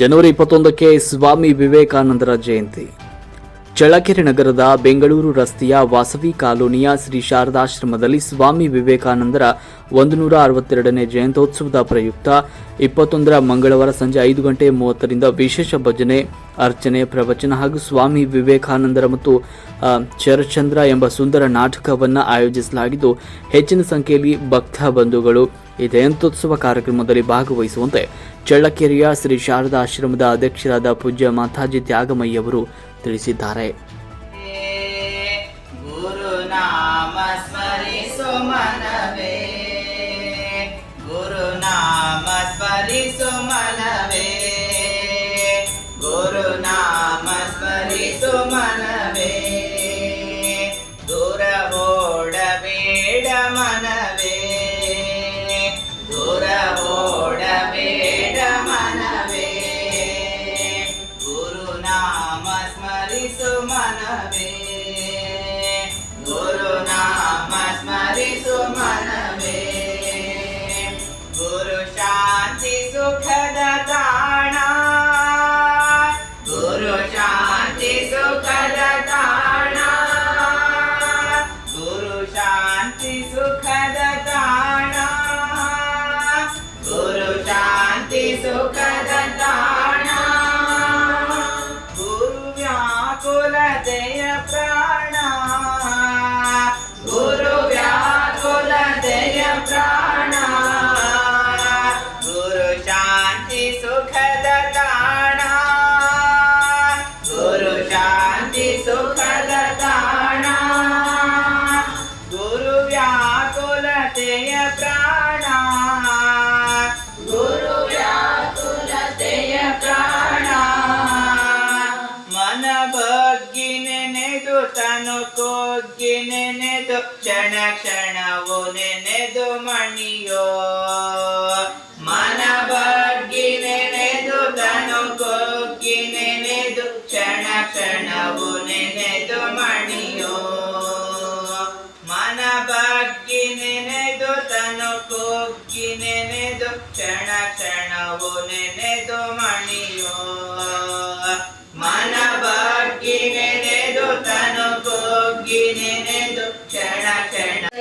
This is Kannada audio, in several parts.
ಜನವರಿ ಇಪ್ಪತ್ತೊಂದಕ್ಕೆ ಸ್ವಾಮಿ ವಿವೇಕಾನಂದರ ಜಯಂತಿ. ಚಳ್ಳಕೆರೆ ನಗರದ ಬೆಂಗಳೂರು ರಸ್ತೆಯ ವಾಸವಿ ಕಾಲೋನಿಯ ಶ್ರೀ ಶಾರದಾಶ್ರಮದಲ್ಲಿ ಸ್ವಾಮಿ ವಿವೇಕಾನಂದರ ಒಂದು ನೂರ ಅರವತ್ತೆರಡನೇ ಜಯಂತೋತ್ಸವದ ಪ್ರಯುಕ್ತ ಇಪ್ಪತ್ತೊಂದರ ಮಂಗಳವಾರ ಸಂಜೆ ಐದು ಗಂಟೆ ಮೂವತ್ತರಿಂದ ವಿಶೇಷ ಭಜನೆ, ಅರ್ಚನೆ, ಪ್ರವಚನ ಹಾಗೂ ಸ್ವಾಮಿ ವಿವೇಕಾನಂದರ ಮತ್ತು ಶರಚಂದ್ರ ಎಂಬ ಸುಂದರ ನಾಟಕವನ್ನು ಆಯೋಜಿಸಲಾಗಿದ್ದು, ಹೆಚ್ಚಿನ ಸಂಖ್ಯೆಯಲ್ಲಿ ಭಕ್ತ ಬಂಧುಗಳು ಈ ಜಯಂತ್ಯೋತ್ಸವ ಕಾರ್ಯಕ್ರಮದಲ್ಲಿ ಭಾಗವಹಿಸುವಂತೆ ಚಳ್ಳಕೆರೆಯ ಶ್ರೀ ಶಾರದಾ ಆಶ್ರಮದ ಅಧ್ಯಕ್ಷರಾದ ಪೂಜ್ಯ ಮಾತಾಜಿ ತ್ಯಾಗಮಯ್ಯ ಅವರು ತಿಳಿಸಿದ್ದಾರೆ. ಮನವೇ ದೂರ ಓಡಬೇಡ ಮನವೇ. Jesus, okay? ನೆನೆದು, ಕ್ಷಣ ಕ್ಷಣವು ನೆನೆದು ಮಣಿಯೋ. ಮನ ಬಗ್ಗಿ ನೆನೆದು ತನು ಕೊಕ್ಕಿ ನೆನೆದು, ಕ್ಷಣ ಕ್ಷಣವು ನೆನೆದು ಮಣಿಯೋ. ಮನ ಬಗ್ಗಿ ನೆನೆದು ತನು ಕೊಕ್ಕಿ ನೆನೆದು, ಕ್ಷಣ ಕ್ಷಣವು ನೆನೆದು ಮಣಿಯೋ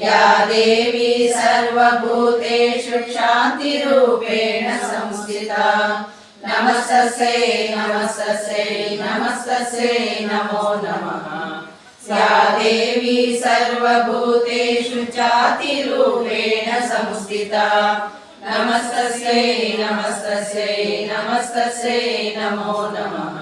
या देवी सर्वभूतेषु शान्तिरूपेण संस्थिता नमस्तस्यै नमस्तस्यै नमस्तस्यै नमो नमः या देवी सर्वभूतेषु जातिरूपेण संस्थिता नमस्तस्यै नमस्तस्यै नमस्तस्यै नमो नमः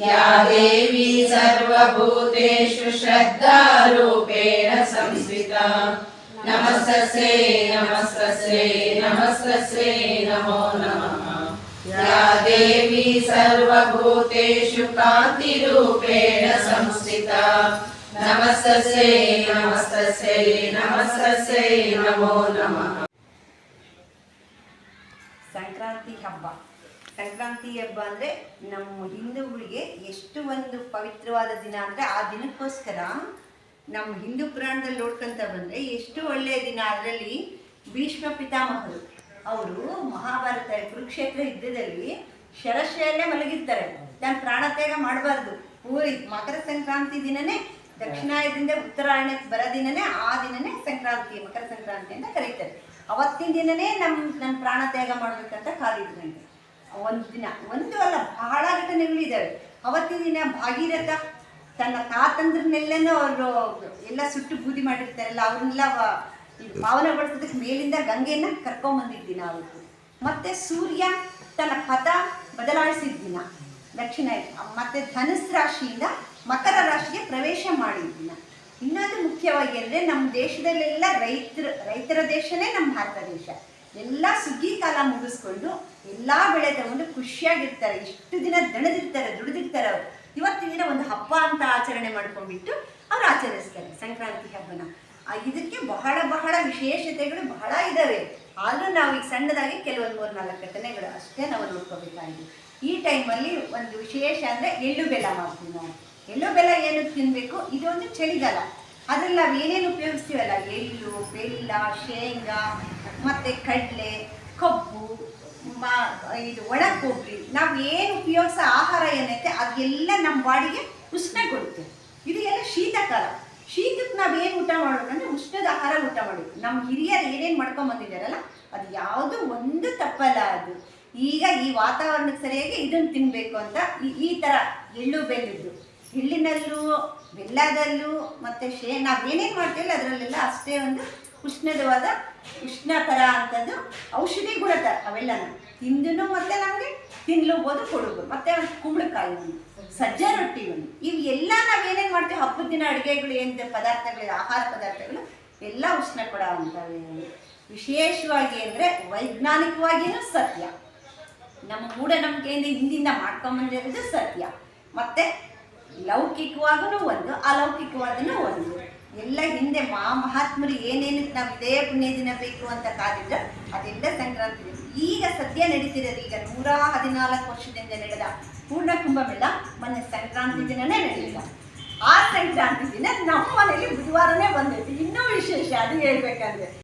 या देवी सर्वभूतेषु श्रद्धारूपेण संस्थिता नमस्तस्यै नमस्तस्यै नमस्तस्यै नमो नमः या देवी सर्वभूतेषु कान्तिरूपेण संस्थिता नमस्तस्यै नमस्तस्यै नमस्तस्यै नमो नमः సంక్రాంతి హబ్బ ಸಂಕ್ರಾಂತಿ ಹಬ್ಬ ಅಂದರೆ ನಮ್ಮ ಹಿಂದೂಗಳಿಗೆ ಎಷ್ಟು ಒಂದು ಪವಿತ್ರವಾದ ದಿನ ಅಂದರೆ ಆ ದಿನಕ್ಕೋಸ್ಕರ ನಮ್ಮ ಹಿಂದೂ ಪುರಾಣದಲ್ಲಿ ನೋಡ್ಕೊಂತ ಬಂದರೆ ಎಷ್ಟು ಒಳ್ಳೆಯ ದಿನ ಅದರಲ್ಲಿ ಭೀಷ್ಮ ಪಿತಾಮಹರು, ಅವರು ಮಹಾಭಾರತ ಕುರುಕ್ಷೇತ್ರ ಯುದ್ಧದಲ್ಲಿ ಶರಶೆಯಲ್ಲೇ ಮಲಗಿರ್ತಾರೆ. ನಾನು ಪ್ರಾಣತ್ಯಾಗ ಮಾಡಬಾರ್ದು. ಪೂರಿ ಮಕರ ಸಂಕ್ರಾಂತಿ ದಿನನೇ, ದಕ್ಷಿಣಾಯದಿಂದ ಉತ್ತರಾಯಣಕ್ಕೆ ಬರೋ ದಿನನೇ, ಆ ದಿನನೇ ಸಂಕ್ರಾಂತಿ, ಮಕರ ಸಂಕ್ರಾಂತಿ ಅಂತ ಕರೀತಾರೆ. ಅವತ್ತಿನ ದಿನನೇ ನಮ್ಮ ನನ್ನ ಪ್ರಾಣತ್ಯಾಗ ಮಾಡ್ಬೇಕಂತ ಕಾದಿದ್ರಂತೆ ಒಂದು ದಿನ, ಒಂದು ಅಲ್ಲ, ಬಹಳ ಘಟನೆಗಳಿದ್ದಾವೆ. ಅವತ್ತಿನ ದಿನ ಭಾಗೀರಥ ತನ್ನ ತಾತಂದ್ರನ್ನೆಲ್ಲನೂ ಅವರು ಎಲ್ಲ ಸುಟ್ಟು ಬೂದಿ ಮಾಡಿರ್ತಾರಲ್ಲ, ಅವ್ರನ್ನೆಲ್ಲ ಪಾವನಗೊಳಿಸೋದಕ್ಕೆ ಮೇಲಿಂದ ಗಂಗೆಯನ್ನು ಕರ್ಕೊಂಬಂದಿದ್ದ ದಿನ ಅವತ್ತು ಮತ್ತೆ ಸೂರ್ಯ ತನ್ನ ಪಥ ಬದಲಾಯಿಸಿದ ದಿನ ದಕ್ಷಿಣ ಮತ್ತೆ ಧನುಸ್ ರಾಶಿಯಿಂದ ಮಕರ ರಾಶಿಗೆ ಪ್ರವೇಶ ಮಾಡಿದ ದಿನ ಇನ್ನೊಂದು ಮುಖ್ಯವಾಗಿ ಅಂದರೆ ನಮ್ಮ ದೇಶದಲ್ಲೆಲ್ಲ ರೈತರ ರೈತರ ದೇಶನೇ ನಮ್ಮ ಭಾರತ ದೇಶ. ಎಲ್ಲ ಸುಗ್ಗಿ ಕಾಲ ಮುಗಿಸ್ಕೊಂಡು ಎಲ್ಲ ಬೆಳೆ ತಗೊಂಡು ಖುಷಿಯಾಗಿರ್ತಾರೆ. ಇಷ್ಟು ದಿನ ದಣದಿರ್ತಾರೆ, ದುಡಿದಿರ್ತಾರೆ ಅವರು. ಇವತ್ತಿನ ದಿನ ಒಂದು ಹಬ್ಬ ಅಂತ ಆಚರಣೆ ಮಾಡ್ಕೊಂಡ್ಬಿಟ್ಟು ಅವ್ರು ಆಚರಿಸ್ತಾರೆ ಸಂಕ್ರಾಂತಿ ಹಬ್ಬನ. ಇದಕ್ಕೆ ಬಹಳ ಬಹಳ ವಿಶೇಷತೆಗಳು ಬಹಳ ಇದ್ದಾವೆ ಆದರೂ ನಾವು ಈಗ ಸಣ್ಣದಾಗಿ ಕೆಲವೊಂದು ಮೂರು ನಾಲ್ಕು ಘಟನೆಗಳು ಅಷ್ಟೇ ನಾವು ನೋಡ್ಕೋಬೇಕಾಗಿದೆ. ಈ ಟೈಮಲ್ಲಿ ಒಂದು ವಿಶೇಷ ಅಂದರೆ ಎಳ್ಳು ಬೆಲ್ಲ ಮಾಡ್ತೀವಿ ನಾವು. ಎಳ್ಳು ಬೆಲ್ಲ ಏನಕ್ಕೆ ತಿನ್ನಬೇಕು ಇದೊಂದು ಚಳಿಗಾಲ. ಅದ್ರಲ್ಲಿ ನಾವು ಏನೇನು ಉಪಯೋಗಿಸ್ತೀವಲ್ಲ, ಎಳ್ಳು, ಬೆಲ್ಲ, ಶೇಂಗಾ, ಮತ್ತು ಕಡಲೆ, ಕಬ್ಬು, ಮ- ಇದು ಒಣ ಕೊಬ್ಬರಿ ನಾವು ಏನು ಉಪಯೋಗಿಸೋ ಆಹಾರ ಏನೈತೆ ಅದೆಲ್ಲ ನಮ್ಮ ಬಾಡಿಗೆ ಉಷ್ಣ ಕೊಡುತ್ತೆ ಇದು ಎಲ್ಲ ಶೀತಕಾಲ. ಶೀತಕ್ಕೆ ನಾವು ಏನು ಊಟ ಅಂದರೆ ಉಷ್ಣದ ಆಹಾರ ಊಟ ಮಾಡಬೇಕು ನಮ್ಮ ಹಿರಿಯರು ಏನೇನು ಮಾಡ್ಕೊಂಬಂದಿದ್ದಾರಲ್ಲ ಅದು ಯಾವುದು ಒಂದು ತಪ್ಪಲ್ಲ ಅದು. ಈಗ ಈ ವಾತಾವರಣಕ್ಕೆ ಸರಿಯಾಗಿ ಇದನ್ನು ತಿನ್ನಬೇಕು ಅಂತ ಈ- ಈ ಥರ ಎಳ್ಳು ಬೆಲ್ಲದ್ದು ಎಳ್ಳಿನಲ್ಲೂ ಬೆಲ್ಲದಲ್ಲೂ, ಮತ್ತು ಶೇ ನಾವು ಏನೇನು ಮಾಡ್ತೀವಲ್ಲ ಅದರಲ್ಲೆಲ್ಲ ಅಷ್ಟೇ ಒಂದು ಉಷ್ಣದವಾದ ಉಷ್ಣ ಥರ ಅಂಥದ್ದು ಔಷಧಿ ಗುಣ ಥರ ಅವೆಲ್ಲ ತಿಂದೂ ಮತ್ತೆ ನಮಗೆ ತಿನ್ಲೂಬೋದು ಕೊಡ್ಬೋದು. ಮತ್ತೆ ಒಂದು ಕುಂಬಳಕಾಯಿ ಒಂದು, ಸಜ್ಜ ರೊಟ್ಟಿ ಒಂದು. ಇವೆಲ್ಲ ನಾವು ಏನೇನು ಮಾಡ್ತೀವಿ ಹಬ್ಬದ ದಿನ ಅಡುಗೆಗಳು ಏನು ಪದಾರ್ಥಗಳು, ಆಹಾರ ಪದಾರ್ಥಗಳು, ಎಲ್ಲ ಉಷ್ಣ ಕೊಡ ಅಂತವೆ ವಿಶೇಷವಾಗಿ ಅಂದರೆ ವೈಜ್ಞಾನಿಕವಾಗಿಯೂ ಸತ್ಯ. ನಮ್ಮ ಮೂಢನಂಬಿಕೆಯಿಂದ ಹಿಂದಿಂದ ಮಾಡ್ಕೊಂಬಂದಿರೋದು ಸತ್ಯ. ಮತ್ತೆ ಲೌಕಿಕವಾಗೂ ಒಂದು ಅಲೌಕಿಕವಾದೂ ಒಂದು. ಎಲ್ಲ ಹಿಂದೆ ಮಾ, ಮಹಾತ್ಮರು ಏನೇನು ನಾವು ಇದೇ ಪುಣ್ಯ ದಿನ ಬೇಕು ಅಂತ ಕಾದಿದ್ರು ಅದೆಲ್ಲ ಸಂಕ್ರಾಂತಿ. ಈಗ ಸದ್ಯ ನಡೀತಿರೋದು ಈಗ ನೂರ ಹದಿನಾಲ್ಕು ವರ್ಷದಿಂದ ನಡೆದ ಪೂರ್ಣ ಕುಂಭಮೇಳ, ಮೊನ್ನೆ ಸಂಕ್ರಾಂತಿ ದಿನನೇ ನಡೆದಿಲ್ಲ. ಆ ಸಂಕ್ರಾಂತಿ ದಿನ ನಮ್ಮ ಮನೇಲಿ ಬುಧವಾರನೇ ಬಂದೈತಿ. ಇನ್ನೂ ವಿಶೇಷ, ಅದು ಹೇಳ್ಬೇಕಂದ್ರೆ.